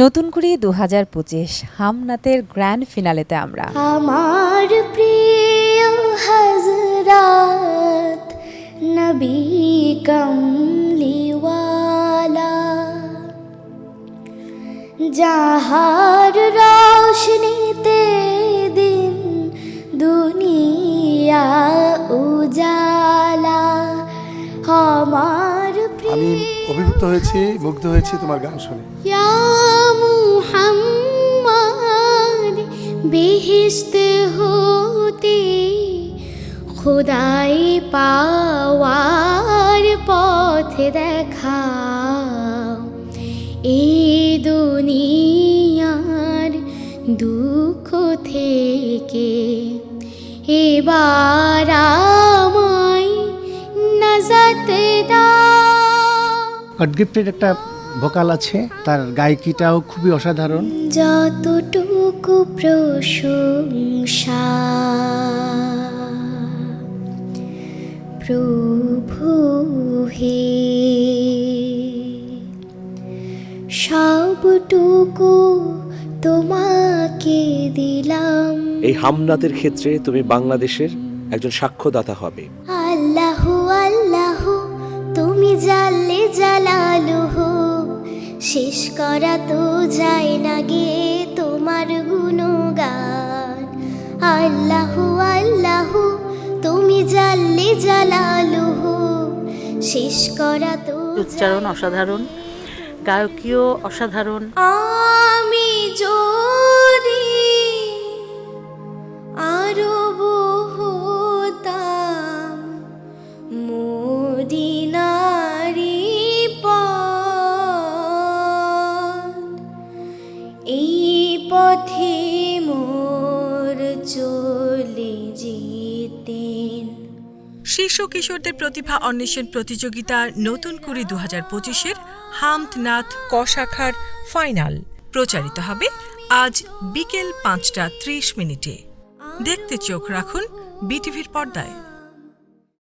নতুন করে দু হাজার পঁচিশ হামনাতের গ্র্যান্ড ফিনালেতে আমরা। আমার প্রিয় হজরত নবী কমলিওয়ালা যাহার রোশনীতে দিন দুনিয়া উজালা আমার আমি অভিভূত হয়েছি, মুগ্ধ হয়েছি তোমার গান শুনে। বেহেশত হতে খোদাই পাওয়ার পথ দেখা এই দুনিয়ার দুঃখ থেকে এবার গডগিফটের একটা ভোকাল আছে তার গায়কিটাও খুবই অসাধারণ। যতটুকু প্রশংসা প্রভু হে সবটুকু তোমাকে দিলাম। এই হামনাতের ক্ষেত্রে তুমি বাংলাদেশের একজন সাক্ষ্যদাতা হবে। আল্লাহ আল্লাহ জানলে জালালুহু শেষ করা তো যায় না গে তোমার গুণগান। আল্লাহ আল্লাহ তুমি জানলে জালালুহু শেষ করা তো উচ্চারণ অসাধারণ গায়কীয় অসাধারণ। আমি যদি পথে মোর চলে যেতেন। শিশু কিশোরদের প্রতিভা অন্বেষণ প্রতিযোগিতার নতুন কুড়ি দু হাজার পঁচিশের হামদনাথ ক শাখার ফাইনাল প্রচারিত হবে আজ বিকেল পাঁচটা ত্রিশ মিনিটে। দেখতে চোখ রাখুন বিটিভির পর্দায়।